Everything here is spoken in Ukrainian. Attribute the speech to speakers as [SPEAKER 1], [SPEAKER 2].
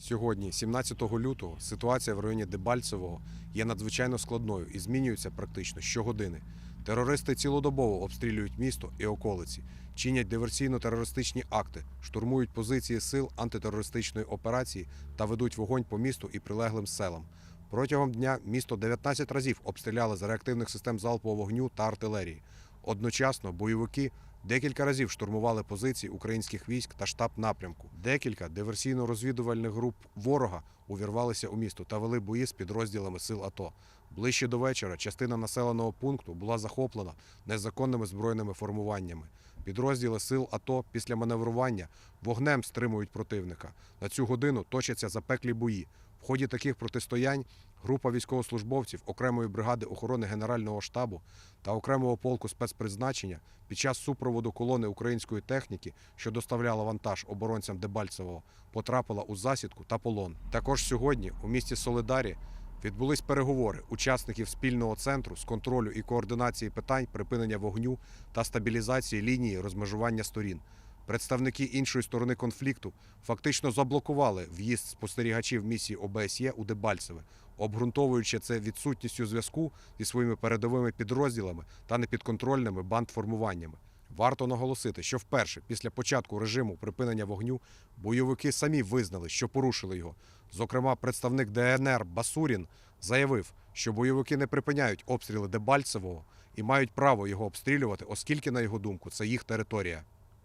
[SPEAKER 1] Сьогодні, 17 лютого, ситуація в районі Дебальцевого є надзвичайно складною і змінюється практично щогодини. Терористи цілодобово обстрілюють місто і околиці, чинять диверсійно-терористичні акти, штурмують позиції сил антитерористичної операції та ведуть вогонь по місту і прилеглим селам. Протягом дня місто 19 разів обстріляли з реактивних систем залпового вогню та артилерії. Одночасно бойовики декілька разів штурмували позиції українських військ та штаб напрямку. Декілька диверсійно-розвідувальних груп ворога увірвалися у місто та вели бої з підрозділами сил АТО. Ближче до вечора частина населеного пункту була захоплена незаконними збройними формуваннями. Підрозділи сил АТО після маневрування вогнем стримують противника. На цю годину точаться запеклі бої. В ході таких протистоянь група військовослужбовців окремої бригади охорони Генерального штабу та окремого полку спецпризначення під час супроводу колони української техніки, що доставляла вантаж оборонцям Дебальцевого, потрапила у засідку та полон. Також сьогодні у місті Солидарі відбулись переговори учасників спільного центру з контролю і координації питань припинення вогню та стабілізації лінії розмежування сторін. Представники іншої сторони конфлікту фактично заблокували в'їзд спостерігачів місії ОБСЄ у Дебальцеве, обґрунтовуючи це відсутністю зв'язку зі своїми передовими підрозділами та непідконтрольними бандформуваннями. Варто наголосити, що вперше після початку режиму припинення вогню бойовики самі визнали, що порушили його. Зокрема, представник ДНР Басурін заявив, що бойовики не припиняють обстріли Дебальцевого і мають право його обстрілювати, оскільки, на його думку, це їх територія.